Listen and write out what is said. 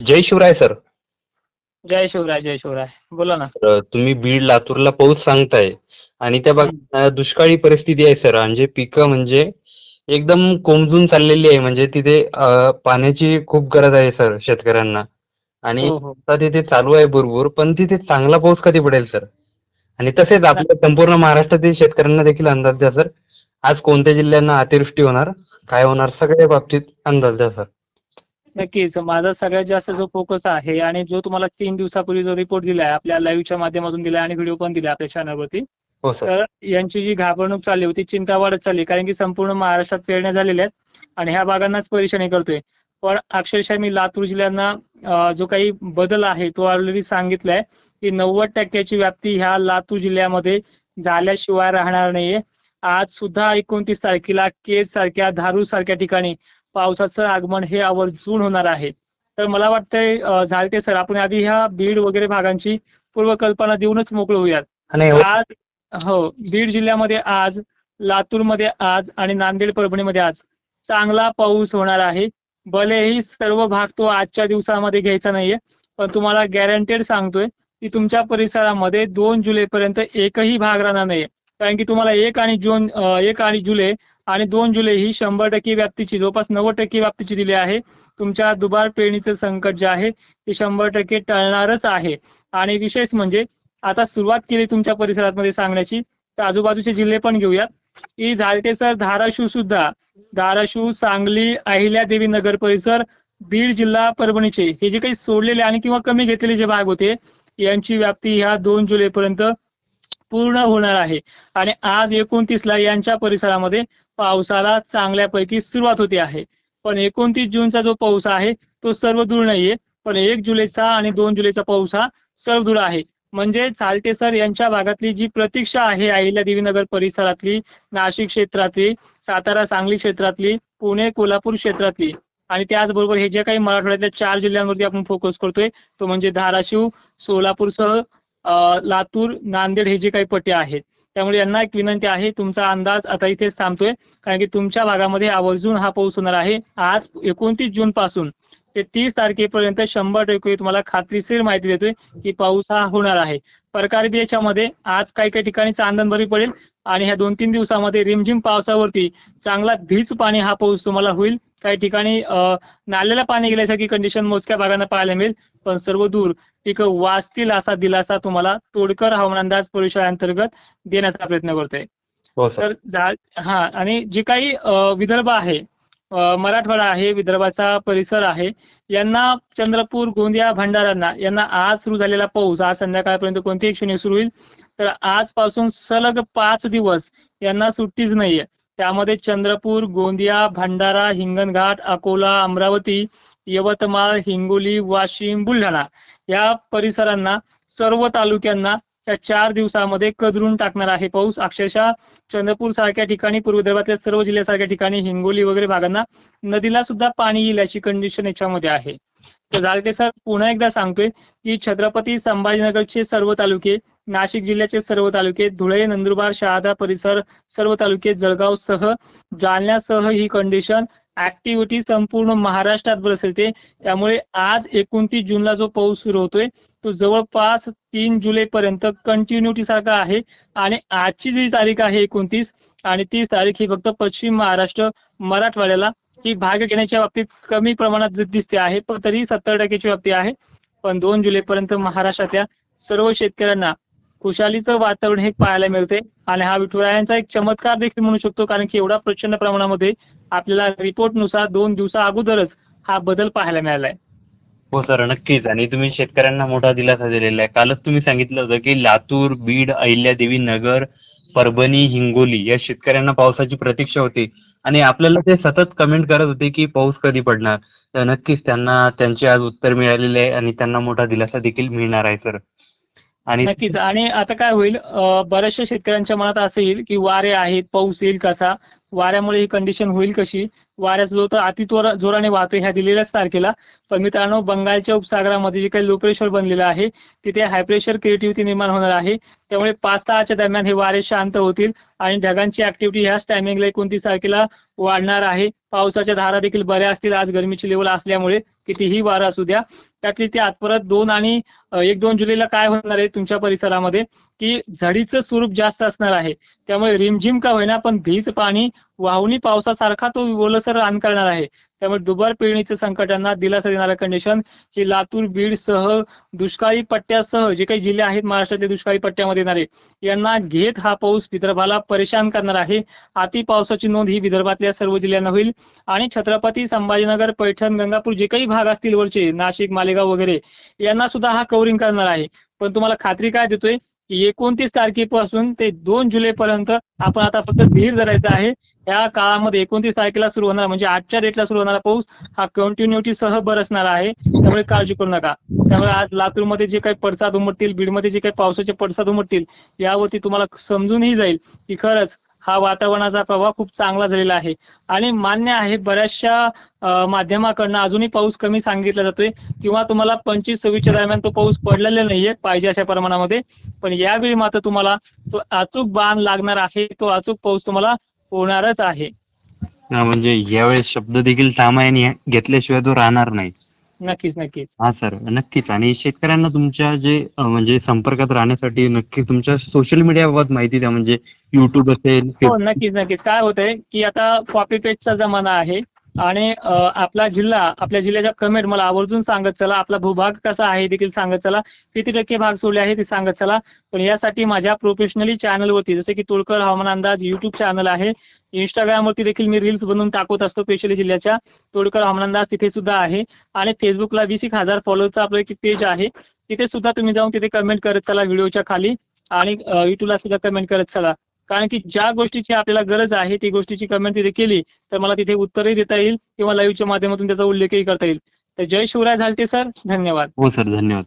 जय Shivrai sir. जय शिवराय जय शिवराय. बोला ना. तर तुम्ही बीड लातूरला पाऊस सांगताय आणि त्या भागात दुष्काळी परिस्थिती आहे सर. म्हणजे पिकं म्हणजे एकदम कोमजून चाललेली आहे. म्हणजे तिथे पाण्याची खूप गरज आहे सर शेतकऱ्यांना. आणि हो हो. आता तिथे चालू आहे भरपूर पण तिथे चांगला पाऊस कधी पडेल सर? आणि तसेच आपल्या संपूर्ण महाराष्ट्रातील शेतकऱ्यांना देखील अंदाज द्या सर. आज कोणत्या जिल्ह्यांना अतिवृष्टी होणार? काय होणार? सगळ्या बाबतीत अंदाज द्या सर. नक्कीच. माझा सगळ्यात जास्त जो फोकस आहे आणि जो तुम्हाला तीन दिवसापूर्वी जो रिपोर्ट दिलाय आपल्या लाईव्हच्या माध्यमातून दिलाय आणि व्हिडिओ पण दिलाय आपल्या चॅनलवरती हो सर तर यांची जी घाबरणूक चालली होती चिंता वाढत चालली कारण की संपूर्ण महाराष्ट्रात पेरण्या झालेल्या आहेत आणि ह्या भागांनाच परेशानी करतोय. पण अक्षरशः मी लातूर जिल्ह्यांना जो काही बदल आहे तो ऑलरेडी सांगितलाय की नव्वद टक्क्याची व्याप्ती ह्या लातूर जिल्ह्यामध्ये झाल्याशिवाय राहणार नाहीये. आज सुद्धा एकोणतीस तारखेला केज सारख्या धारूर सारख्या ठिकाणी पावसाचं आगमन हे आवर्जून होणार आहे. तर मला वाटतंय झालते सर. आपण आधी ह्या बीड वगैरे भागांची पूर्वकल्पना देऊनच मोकळे होऊयात. आणि आज हो बीड जिल्ह्यामध्ये आज लातूरमध्ये आज आणि नांदेड परभणीमध्ये आज चांगला पाऊस होणार आहे. भलेही सर्व भाग तो आजच्या दिवसामध्ये घ्यायचा नाहीये पण तुम्हाला गॅरंटेड सांगतोय की तुमच्या परिसरामध्ये दोन जुलै पर्यंत एकही भाग राहणार नाहीये. कारण की तुम्हाला एक आणि जून एक आणि जुलै आणि दोन जुलै ही शंभर टक्के व्याप्तीची जवळपास नव्वद टक्के व्याप्तीची दिली आहे. तुमच्या दुबार पेरणीचं संकट जे आहे ते शंभर टक्के टळणारच आहे. आणि विशेष म्हणजे आता सुरुवात केली तुमच्या परिसरात मध्ये सांगण्याची तर आजूबाजूचे जिल्हे पण घेऊयात. की झालते सर धाराशिव सुद्धा धाराशिव सांगली अहिल्यादेवी नगर परिसर बीड जिल्हा परभणीचे हे जे काही सोडलेले आणि किंवा कमी घेतलेले जे भाग होते यांची व्याप्ती ह्या दोन जुलै पर्यंत पूर्ण होणार आहे. आणि आज एकोणतीसला यांच्या परिसरामध्ये पावसाला चांगल्यापैकी सुरुवात होते आहे. पण एकोणतीस जूनचा जो पाऊस आहे तो सर्व दूर नाहीये. पण एक जुलैचा आणि दोन जुलैचा पाऊस हा सर्व दूर आहे. म्हणजे चालते सर यांच्या भागातली जी प्रतीक्षा आहे अहिल्या देवीनगर परिसरातली नाशिक क्षेत्रातली सातारा सांगली क्षेत्रातली पुणे कोल्हापूर क्षेत्रातली आणि त्याचबरोबर हे जे काही मराठवाड्यातल्या चार जिल्ह्यांवरती आपण फोकस करतोय तो म्हणजे धाराशिव सोलापूरसह लातूर नांदेड हे जे काही पटे आहेत त्यामुळे यांना एक विनंती आहे तुमचा अंदाज आता इथेच थांबतोय कारण की तुमच्या भागामध्ये आवर्जून हा पाऊस होणार आहे. आज एकोणतीस जून पासून ते तीस तारखेपर्यंत शंभर टक्के तुम्हाला खात्रीशीर माहिती देतोय की पाऊस हा होणार आहे. परकारबी याच्यामध्ये आज काही काही ठिकाणी चांदणबरी पडेल आणि ह्या दोन तीन दिवसामध्ये रिमझिम पावसावरती चांगला भीज पाणी हा पाऊस तुम्हाला होईल. काही ठिकाणी नाल्याला पाणी गेल्यासारखी कंडिशन मोजक्या भागांना पाहायला मिळेल. पण सर्व दूर पिकं वाचतील असा दिलासा तुम्हाला तोडकर हवामान अंदाज परिषदेअंतर्गत देण्याचा प्रयत्न करतोय. हो तर हा आणि जे काही विदर्भ आहे मराठवाडा आहे विदर्भाचा परिसर आहे यांना चंद्रपूर गोंदिया भंडाऱ्यांना यांना आज सुरू झालेला पाऊस आज संध्याकाळपर्यंत कोणतीही क्षणी सुरू होईल. तर आजपासून सलग पाच दिवस यांना सुट्टीच नाहीये. त्यामध्ये चंद्रपूर गोंदिया भंडारा हिंगणघाट अकोला अमरावती यवतमाळ हिंगोली वाशिम बुलढाणा या परिसरांना सर्व तालुक्यांना या चार दिवसामध्ये कदरून टाकणार आहे पाऊस. अक्षरशः चंद्रपूर सारख्या ठिकाणी पूर्व विदर्भातल्या सर्व जिल्ह्यासारख्या ठिकाणी हिंगोली वगैरे भागांना नदीला सुद्धा पाणी येईल अशी कंडिशन याच्यामध्ये आहे. तर सर पुन्हा एकदा सांगतोय की छत्रपती संभाजीनगरचे सर्व तालुके नाशिक जिल्ह्याचे सर्व तालुके धुळे नंदुरबार शहादा परिसर सर्व तालुके जळगाव सह जालन्यासह ही कंडिशन ऍक्टिव्हिटी संपूर्ण महाराष्ट्रात बरसते त्यामुळे आज एकोणतीस जूनला जो पाऊस सुरू होतोय तो जवळपास तीन जुलै पर्यंत कंटिन्युटी सारखा आहे आणि आजची जी तारीख आहे एकोणतीस आणि तीस तारीख ही फक्त पश्चिम महाराष्ट्र मराठवाड्याला ही भाग घेण्याच्या बाबतीत कमी प्रमाणात दिसते आहे पण तरी सत्तर टक्क्याची व्याप्ती आहे. पण दोन जुलै पर्यंत महाराष्ट्रातल्या सर्व शेतकऱ्यांना खुशालीचं वातावरण हे पाहायला मिळते. आणि हा विठुरायांचा एक चमत्कार देखील म्हणू शकतो कारण की एवढा प्रचंड प्रमाणामध्ये आपल्याला रिपोर्टनुसार दोन दिवसा अगोदरच हा बदल पाहायला मिळालाय. हो सर नक्कीच. आणि तुम्ही शेतकऱ्यांना मोठा दिलासा दिलेला आहे. कालच तुम्ही सांगितलं होतं की लातूर बीड अहिल्यादेवी नगर परभणी हिंगोली या शेतकऱ्यांना पावसाची प्रतीक्षा होती. आणि आपल्याला ते सतत कमेंट करत होते की पाऊस कधी पडणार? तर नक्कीच त्यांना त्यांचे आज उत्तर मिळालेले आहे आणि त्यांना मोठा दिलासा देखील मिळणार आहे सर आणि नक्कीच. आणि आता काय होईल बऱ्याचशा शेतकऱ्यांच्या मनात असं येईल की वारे आहेत पाऊस येईल कसा? वाऱ्यामुळे ही कंडिशन होईल कशी? वाऱ्याचा जो तर अति जोराने वाहतो ह्या दिलेल्याच तारखेला. पण मित्रांनो बंगालच्या उपसागरामध्ये जे काही लो प्रेशर बनलेलं आहे तिथे हाय प्रेशर क्रिएटिव्हिटी निर्माण होणार आहे. त्यामुळे पाच सहाच्या दरम्यान हे वारे शांत होतील आणि ढगांची ऍक्टिव्हिटी ह्याच टायमिंगला एकोणतीस तारखेला वाढणार आहे. पावसाच्या धारा देखील बऱ्या असतील. आज गरमीची लेवल असल्यामुळे कितीही वारं असू द्या. त्यातली त्यात परत दोन आणि एक दोन जुलैला काय होणार आहे तुमच्या परिसरामध्ये? की झडीचं स्वरूप जास्त असणार आहे. त्यामुळे रिमझिम का होईना पण भीज पाणी वाहुनी पावसासारखा तो ओलसर रान करणार आहे. त्यामुळे दुबार पेरणीच्या संकटांना दिलासा देणारा कंडिशन ही लातूर बीड सह दुष्काळी पट्ट्यासह जे काही जिल्हे आहेत महाराष्ट्रातले दुष्काळी पट्ट्यामध्ये येणारे यांना घेत हा पाऊस विदर्भाला परेशान करणार आहे. अति पावसाची नोंद ही विदर्भातल्या सर्व जिल्ह्यांना होईल. आणि छत्रपती संभाजीनगर पैठण गंगापूर जे काही भाग असतील वरचे नाशिक मालेगाव वगैरे यांना सुद्धा हा कव्हरिंग करणार आहे. पण तुम्हाला खात्री काय देतोय की एकोणतीस तारखेपासून ते दोन जुलै पर्यंत आपण आता फक्त धीर धरायचा आहे. या काळामध्ये एकोणतीस तारखेला सुरू होणार म्हणजे आजच्या डेटला सुरू होणारा पाऊस हा कंटिन्युटी सह बरसणार आहे. त्यामुळे काळजी करू नका. त्यामुळे आज लातूरमध्ये जे काही पडसाद उमटतील बीडमध्ये जे काही पावसाचे पडसाद उमटतील यावरती तुम्हाला समजूनही जाईल की खरंच हा वातावरणाचा प्रभाव खूप चांगला झालेला आहे. आणि मान्य आहे बऱ्याचशा माध्यमाकडनं अजूनही पाऊस कमी सांगितला जातोय किंवा तुम्हाला पंचवीस सव्वीसच्या दरम्यान तो पाऊस पडलेला नाहीये पाहिजे अशा प्रमाणामध्ये. पण यावेळी मात्र तुम्हाला तो अचूक बाण लागणार आहे तो अचूक पाऊस तुम्हाला होणारच आहे. हा, म्हणजे यावेळेस शब्द देखील सामान्य घेतल्याशिवाय तो राहणार नाही. नक्कीच नक्कीच. हा सर. नक्कीच. आणि शेतकऱ्यांना तुमच्या जे म्हणजे संपर्कात राहण्यासाठी नक्कीच तुमच्या सोशल मीडियाबाबत माहिती द्या. म्हणजे युट्यूब असेल हो नक्कीच नक्कीच. काय होतंय की आता कॉपी पेस्टचा जमाना आहे. आणि आपला जिल्हा आपल्या जिल्ह्याच्या कमेंट मला आवर्जून सांगत चला. आपला भूभाग कसा आहे देखील सांगत चला. किती टक्के भाग सोडले आहे ते सांगत चला. पण यासाठी माझ्या प्रोफेशनली चॅनलवरती जसे की तुळकर हवामान अंदाज युट्यूब चॅनल आहे. इंस्टाग्रामवरती देखील मी रील्स बनवून टाकत असतो स्पेशली जिल्ह्याच्या. तोडकर हवामान अंदाज तिथे सुद्धा आहे. आणि फेसबुकला वीस एक हजार फॉलोअरचा आपलं एक पेज आहे. तिथे सुद्धा तुम्ही जाऊन तिथे कमेंट करत चला व्हिडिओच्या खाली. आणि युट्यूबला सुद्धा कमेंट करत चला. कारण की ज्या गोष्टीची आपल्याला गरज आहे ती गोष्टीची कमेंट तिथे केली तर मला तिथे उत्तरही देता येईल किंवा लाईव्हच्या माध्यमातून त्याचा उल्लेखही करता येईल. तर जय शिवराय झालते सर. धन्यवाद. हो सर. धन्यवाद.